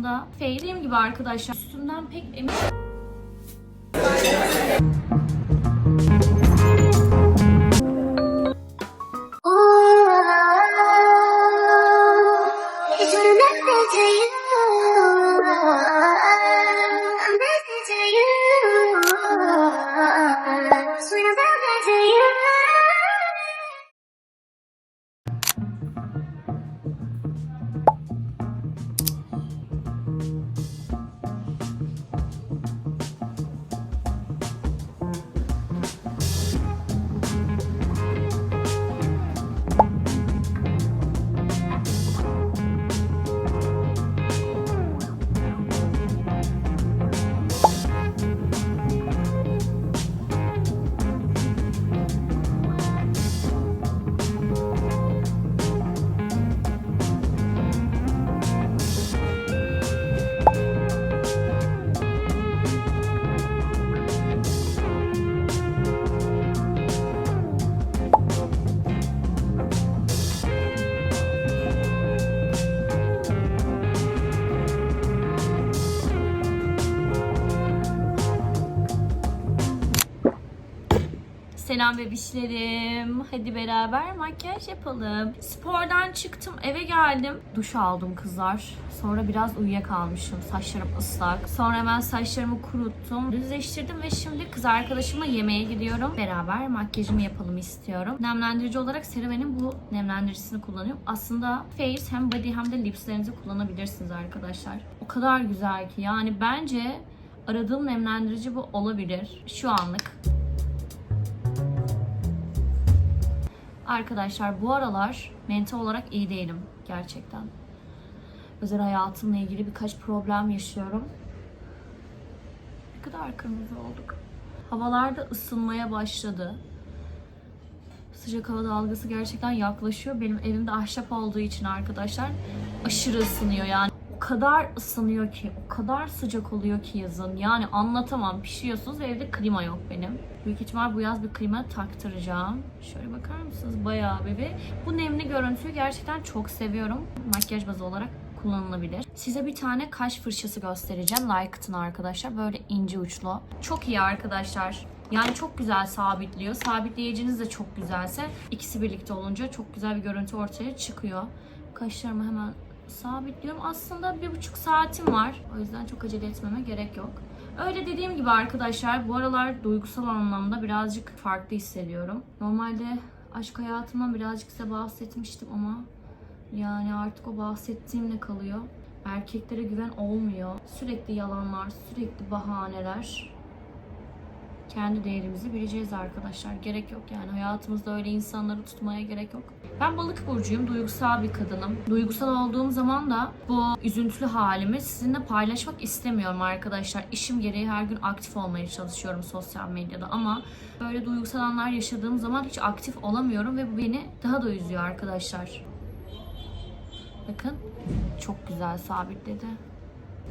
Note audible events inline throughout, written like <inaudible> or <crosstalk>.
aslında. Feyliğim gibi arkadaşlar. Üstünden pek emin Selam bebişlerim. Hadi beraber makyaj yapalım. Spordan çıktım, eve geldim. Duş aldım kızlar. Sonra biraz uyuyakalmışım. Saçlarım ıslak. Sonra hemen saçlarımı kuruttum. Düzleştirdim ve şimdi kız arkadaşımla yemeğe gidiyorum. Beraber makyajımı yapalım istiyorum. Nemlendirici olarak CeraVe'nin bu nemlendiricisini kullanıyorum. Aslında face hem body hem de lipslerinizi kullanabilirsiniz arkadaşlar. O kadar güzel ki. Yani bence aradığım nemlendirici bu olabilir. Şu anlık. Arkadaşlar bu aralar mental olarak iyi değilim gerçekten. Özel hayatımla ilgili birkaç problem yaşıyorum. Ne kadar kırmızı olduk. Havalar da ısınmaya başladı. Sıcak hava dalgası gerçekten yaklaşıyor. Benim evimde ahşap olduğu için arkadaşlar aşırı ısınıyor yani. Kadar ısınıyor ki, o kadar sıcak oluyor ki yazın. Yani anlatamam. Pişiyorsunuz ve evde klima yok benim. Büyük ihtimal bu yaz bir klima taktıracağım. Şöyle bakar mısınız? Bayağı bebe. Bu nemli görüntüyü gerçekten çok seviyorum. Makyaj bazı olarak kullanılabilir. Size bir tane kaş fırçası göstereceğim. Lycat'ın arkadaşlar. Böyle ince uçlu. Çok iyi arkadaşlar. Yani çok güzel sabitliyor. Sabitleyiciniz de çok güzelse ikisi birlikte olunca çok güzel bir görüntü ortaya çıkıyor. Kaşlarımı hemen sabitliyorum. Aslında bir buçuk saatim var. O yüzden çok acele etmeme gerek yok. Öyle dediğim gibi arkadaşlar bu aralar duygusal anlamda birazcık farklı hissediyorum. Normalde aşk hayatımdan birazcık size bahsetmiştim ama yani artık o bahsettiğimle kalıyor. Erkeklere güven olmuyor. Sürekli yalanlar, sürekli bahaneler. Kendi değerimizi bileceğiz arkadaşlar. Gerek yok yani hayatımızda öyle insanları tutmaya gerek yok. Ben balık burcuyum, duygusal bir kadınım. Duygusal olduğum zaman da bu üzüntülü halimi sizinle paylaşmak istemiyorum arkadaşlar. İşim gereği her gün aktif olmaya çalışıyorum sosyal medyada ama böyle duygusal anlar yaşadığım zaman hiç aktif olamıyorum ve bu beni daha da üzüyor arkadaşlar. Bakın çok güzel sabitledi.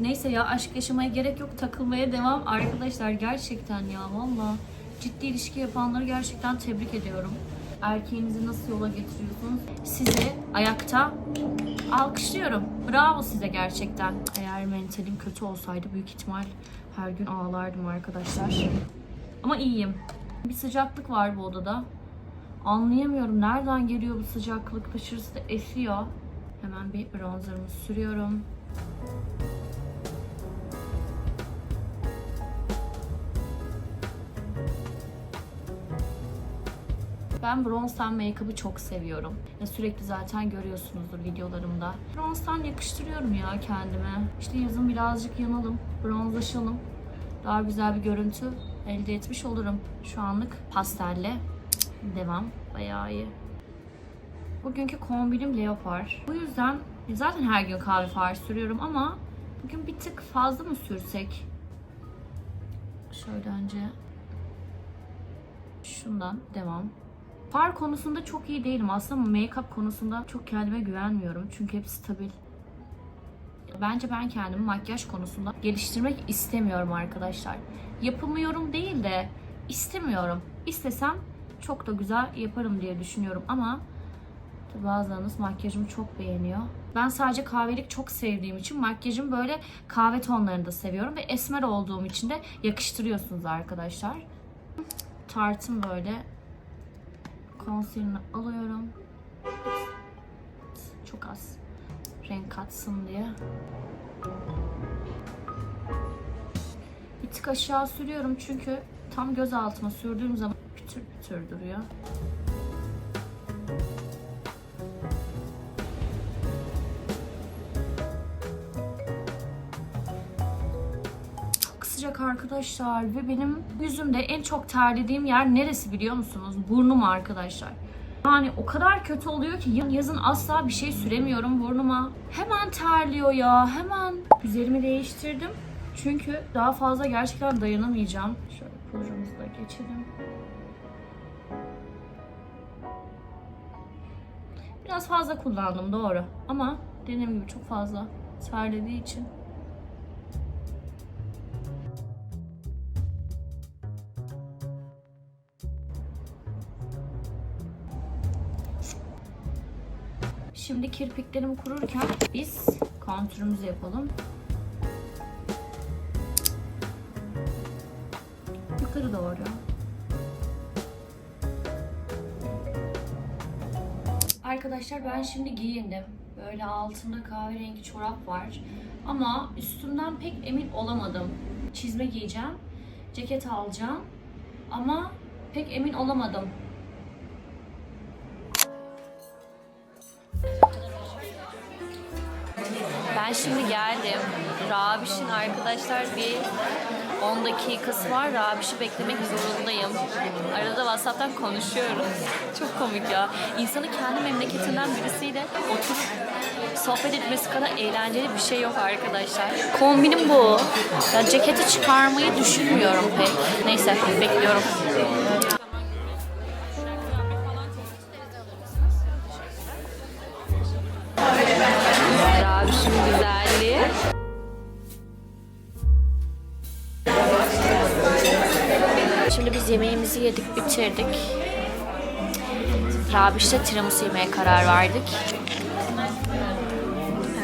Neyse ya aşk yaşamaya gerek yok takılmaya devam arkadaşlar gerçekten ya valla ciddi ilişki yapanları gerçekten tebrik ediyorum. Erkeğinizi nasıl yola getiriyorsunuz? Sizi ayakta alkışlıyorum. Bravo size gerçekten. Eğer mentalim kötü olsaydı büyük ihtimal her gün ağlardım arkadaşlar. Ama iyiyim. Bir sıcaklık var bu odada. Anlayamıyorum nereden geliyor bu sıcaklık. Dışarısı da esiyor. Hemen bir bronzerımı sürüyorum. Ben bronze ten make-up'ı çok seviyorum. Ya sürekli zaten görüyorsunuzdur videolarımda. Bronze ten yakıştırıyorum ya kendime. İşte yazın birazcık yanalım, bronzlaşalım. Daha güzel bir görüntü elde etmiş olurum. Şu anlık pastelle devam. Bayağı iyi. Bugünkü kombinim leopar. Bu yüzden zaten her gün kahve far sürüyorum ama bugün bir tık fazla mı sürsek? Şöyle önce şundan devam. Far konusunda çok iyi değilim aslında make-up konusunda çok kendime güvenmiyorum. Çünkü hep stabil. Bence ben kendimi makyaj konusunda geliştirmek istemiyorum arkadaşlar. Yapamıyorum değil de istemiyorum. İstesem çok da güzel yaparım diye düşünüyorum ama Bazılarınız makyajımı çok beğeniyor. Ben sadece kahvelik çok sevdiğim için makyajımı böyle kahve tonlarında seviyorum ve esmer olduğum için de yakıştırıyorsunuz arkadaşlar. Tartım böyle concealer'ını alıyorum. Çok az renk katsın diye. Bir tık aşağı sürüyorum çünkü tam göz altıma sürdüğüm zaman pütür pütür duruyor. Sıcak arkadaşlar ve benim yüzümde en çok terlediğim yer neresi biliyor musunuz? Burnum arkadaşlar. Yani o kadar kötü oluyor ki yazın asla bir şey süremiyorum burnuma. Hemen terliyor ya hemen. Üzerimi değiştirdim. Çünkü daha fazla gerçekten dayanamayacağım. Şöyle pudramızı da geçelim. Biraz fazla kullandım doğru. Ama dediğim gibi çok fazla terlediği için. Şimdi kirpiklerim kururken biz kontürümüzü yapalım. Yukarı doğru. Arkadaşlar ben şimdi giyindim. Böyle altında kahverengi çorap var. Ama üstümden pek emin olamadım. Çizme giyeceğim. Ceket alacağım. Ama pek emin olamadım. Ben şimdi geldim. Rabiş'in arkadaşlar bir 10 dakikası var. Rabiş'i beklemek zorundayım. Arada WhatsApp'tan konuşuyoruz. <laughs> Çok komik ya. İnsanın kendi memleketinden birisiyle oturup sohbet etmesi kadar eğlenceli bir şey yok arkadaşlar. Kombinim bu. Ya ceketi çıkarmayı düşünmüyorum pek. Neyse bekliyorum. Şimdi biz yemeğimizi yedik, bitirdik. Rabiş'te tiramisu yemeye karar verdik.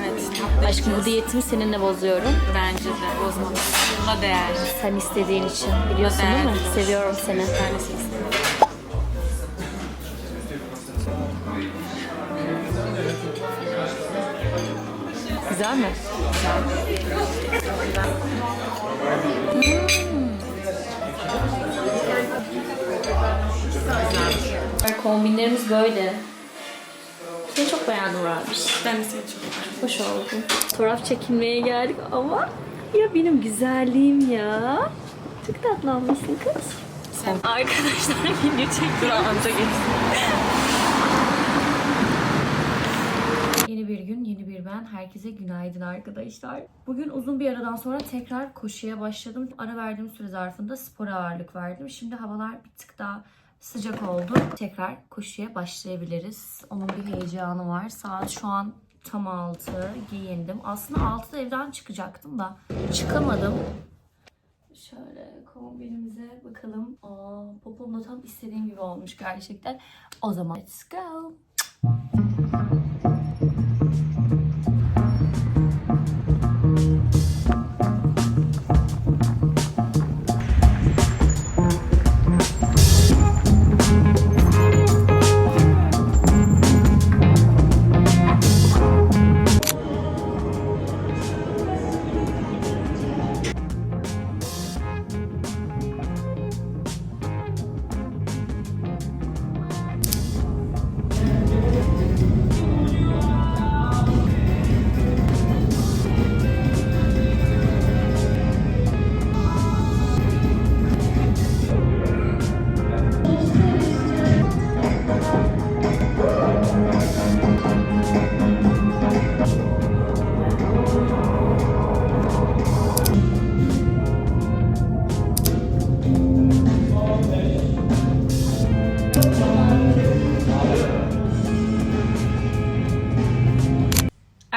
Evet. Aşkım bu diyetimi seninle bozuyorum. Bence de bozmadı. Buna değer. Sen istediğin için. Biliyorsun değil mi? Evet. Seviyorum seni. Güzel mi? Kombinlerimiz böyle. Seni çok beğendim Rabiş. Ben de seni çok beğendim. Hoş oldun. Fotoğraf çekilmeye geldik ama ya benim güzelliğim ya. Çok tatlı olmuşsun kız. Sen Arkadaşlar <laughs> video çekiyor. anca. Yeni bir gün, yeni bir ben. Herkese günaydın arkadaşlar. Bugün uzun bir aradan sonra tekrar koşuya başladım. Ara verdiğim süre zarfında spora ağırlık verdim. Şimdi havalar bir tık daha sıcak oldu. Tekrar koşuya başlayabiliriz. Onun bir heyecanı var. Saat şu an tam 6. Giyindim. Aslında 6'da evden çıkacaktım da çıkamadım. Şöyle kombinimize bakalım. Aa, popom da tam istediğim gibi olmuş gerçekten. O zaman let's go.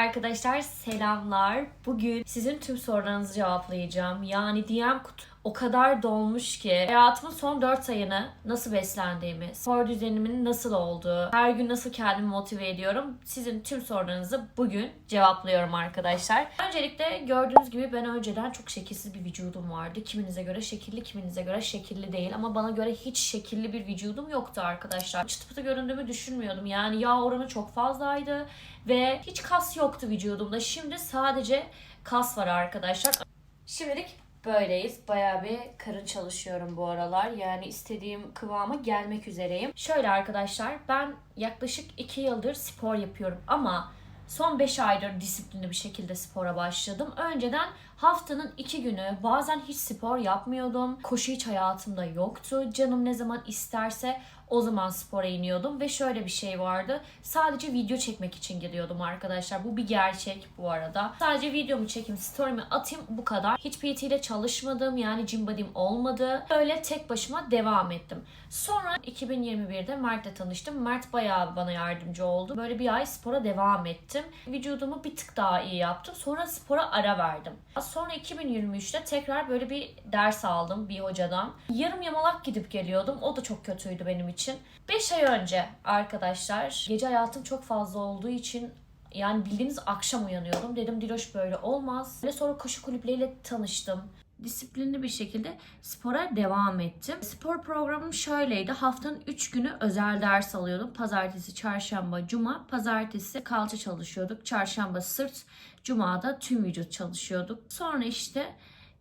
Arkadaşlar selamlar. Bugün sizin tüm sorularınızı cevaplayacağım. Yani DM kutu o kadar dolmuş ki hayatımın son 4 ayını nasıl beslendiğimi, spor düzenimin nasıl olduğu, her gün nasıl kendimi motive ediyorum. Sizin tüm sorularınızı bugün cevaplıyorum arkadaşlar. Öncelikle gördüğünüz gibi ben önceden çok şekilsiz bir vücudum vardı. Kiminize göre şekilli, kiminize göre şekilli değil ama bana göre hiç şekilli bir vücudum yoktu arkadaşlar. Çıtı pıtı göründüğümü düşünmüyordum. Yani yağ oranı çok fazlaydı ve hiç kas yoktu vücudumda. Şimdi sadece kas var arkadaşlar. Şimdilik böyleyiz. Bayağı bir karın çalışıyorum bu aralar. Yani istediğim kıvama gelmek üzereyim. Şöyle arkadaşlar ben yaklaşık 2 yıldır spor yapıyorum ama son 5 aydır disiplinli bir şekilde spora başladım. Önceden haftanın 2 günü bazen hiç spor yapmıyordum. Koşu hiç hayatımda yoktu. Canım ne zaman isterse o zaman spora iniyordum ve şöyle bir şey vardı. Sadece video çekmek için gidiyordum arkadaşlar. Bu bir gerçek bu arada. Sadece videomu çekeyim, story'mi atayım bu kadar. Hiç PT ile çalışmadım. Yani gym body'm olmadı. Öyle tek başıma devam ettim. Sonra 2021'de Mert'le tanıştım. Mert bayağı bana yardımcı oldu. Böyle bir ay spora devam ettim. Vücudumu bir tık daha iyi yaptım. Sonra spora ara verdim. Sonra 2023'te tekrar böyle bir ders aldım bir hocadan. Yarım yamalak gidip geliyordum. O da çok kötüydü benim için. 5 ay önce arkadaşlar gece hayatım çok fazla olduğu için yani bildiğiniz akşam uyanıyordum. Dedim Diloş böyle olmaz. Ve sonra koşu kulüpleriyle tanıştım. Disiplinli bir şekilde spora devam ettim. Spor programım şöyleydi. Haftanın 3 günü özel ders alıyordum. Pazartesi, çarşamba, cuma. Pazartesi kalça çalışıyorduk. Çarşamba sırt, cumada tüm vücut çalışıyorduk. Sonra işte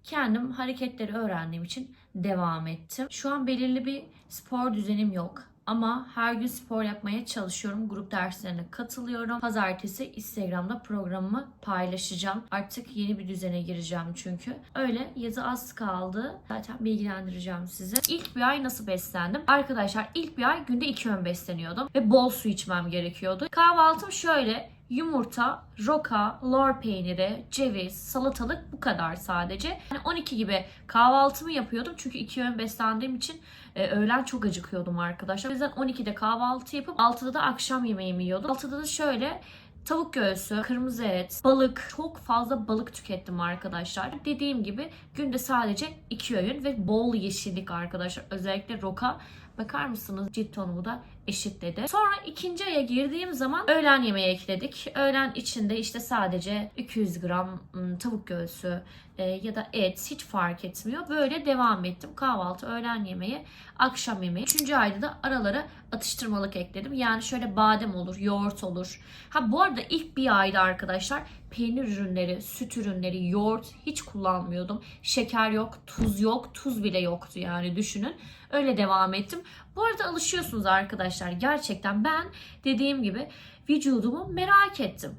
kendim hareketleri öğrendiğim için devam ettim. Şu an belirli bir spor düzenim yok. Ama her gün spor yapmaya çalışıyorum. Grup derslerine katılıyorum. Pazartesi Instagram'da programımı paylaşacağım. Artık yeni bir düzene gireceğim çünkü. Öyle yazı az kaldı. Zaten bilgilendireceğim sizi. İlk bir ay nasıl beslendim? Arkadaşlar ilk bir ay günde iki öğün besleniyordum. Ve bol su içmem gerekiyordu. Kahvaltım şöyle yumurta, roka, lor peyniri, ceviz, salatalık bu kadar sadece. Yani 12 gibi kahvaltımı yapıyordum çünkü iki öğün beslendiğim için e, öğlen çok acıkıyordum arkadaşlar. O yüzden 12'de kahvaltı yapıp 6'da da akşam yemeğimi yiyordum. 6'da da şöyle Tavuk göğsü, kırmızı et, balık. Çok fazla balık tükettim arkadaşlar. Dediğim gibi günde sadece iki öğün ve bol yeşillik arkadaşlar. Özellikle roka. Bakar mısınız cilt tonumu da eşitledi. Sonra ikinci aya girdiğim zaman öğlen yemeği ekledik. Öğlen içinde işte sadece 200 gram ım, tavuk göğsü e, ya da et hiç fark etmiyor. Böyle devam ettim. Kahvaltı, öğlen yemeği, akşam yemeği. Üçüncü ayda da aralara atıştırmalık ekledim. Yani şöyle badem olur, yoğurt olur. Ha bu arada ilk bir ayda arkadaşlar peynir ürünleri, süt ürünleri, yoğurt hiç kullanmıyordum. Şeker yok, tuz yok, tuz bile yoktu yani düşünün. Öyle devam ettim. Bu arada alışıyorsunuz arkadaşlar. Gerçekten ben dediğim gibi vücudumu merak ettim.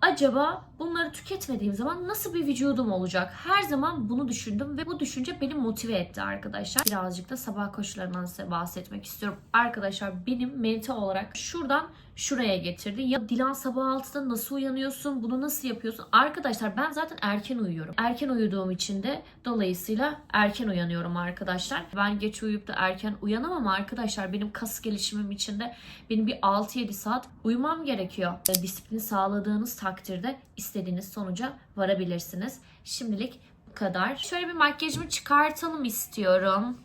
Acaba bunları tüketmediğim zaman nasıl bir vücudum olacak? Her zaman bunu düşündüm ve bu düşünce beni motive etti arkadaşlar. Birazcık da sabah koşularından size bahsetmek istiyorum. Arkadaşlar benim mental olarak şuradan şuraya getirdi. Ya Dilan sabah 6'da nasıl uyanıyorsun? Bunu nasıl yapıyorsun? Arkadaşlar ben zaten erken uyuyorum. Erken uyuduğum için de dolayısıyla erken uyanıyorum arkadaşlar. Ben geç uyuyup da erken uyanamam arkadaşlar. Benim kas gelişimim için de benim bir 6-7 saat uyumam gerekiyor. Disiplini sağladığınız takdirde istediğiniz sonuca varabilirsiniz. Şimdilik bu kadar. Şöyle bir makyajımı çıkartalım istiyorum.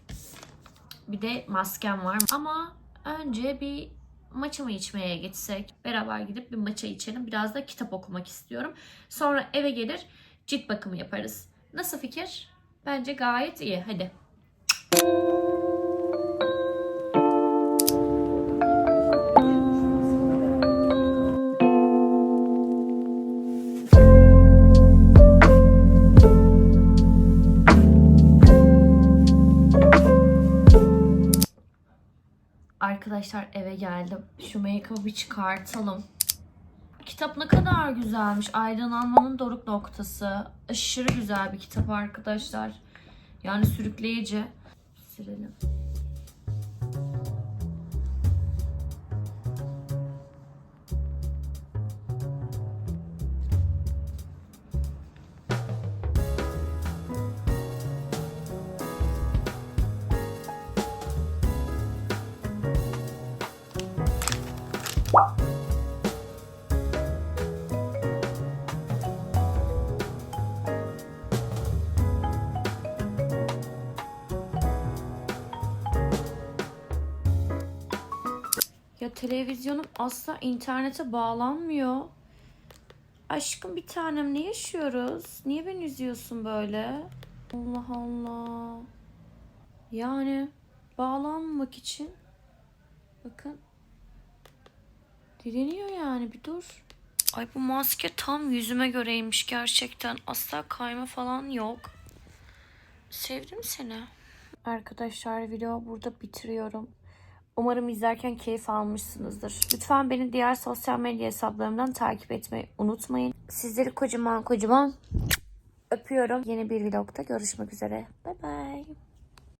Bir de maskem var. Ama önce bir maça mı içmeye gitsek? Beraber gidip bir maça içelim. Biraz da kitap okumak istiyorum. Sonra eve gelir cilt bakımı yaparız. Nasıl fikir? Bence gayet iyi. Hadi. Arkadaşlar eve geldim. Şu make-up'ı bir çıkartalım. Kitap ne kadar güzelmiş. Aydınlanmanın doruk noktası. Aşırı güzel bir kitap arkadaşlar. Yani sürükleyici. Silelim. Televizyonum asla internete bağlanmıyor. Aşkım bir tanem ne yaşıyoruz? Niye beni üzüyorsun böyle? Allah Allah. Yani bağlanmamak için bakın direniyor yani bir dur. Ay bu maske tam yüzüme göreymiş gerçekten. Asla kayma falan yok. Sevdim seni. Arkadaşlar video burada bitiriyorum. Umarım izlerken keyif almışsınızdır. Lütfen beni diğer sosyal medya hesaplarımdan takip etmeyi unutmayın. Sizleri kocaman kocaman öpüyorum. Yeni bir vlogda görüşmek üzere. Bay bay.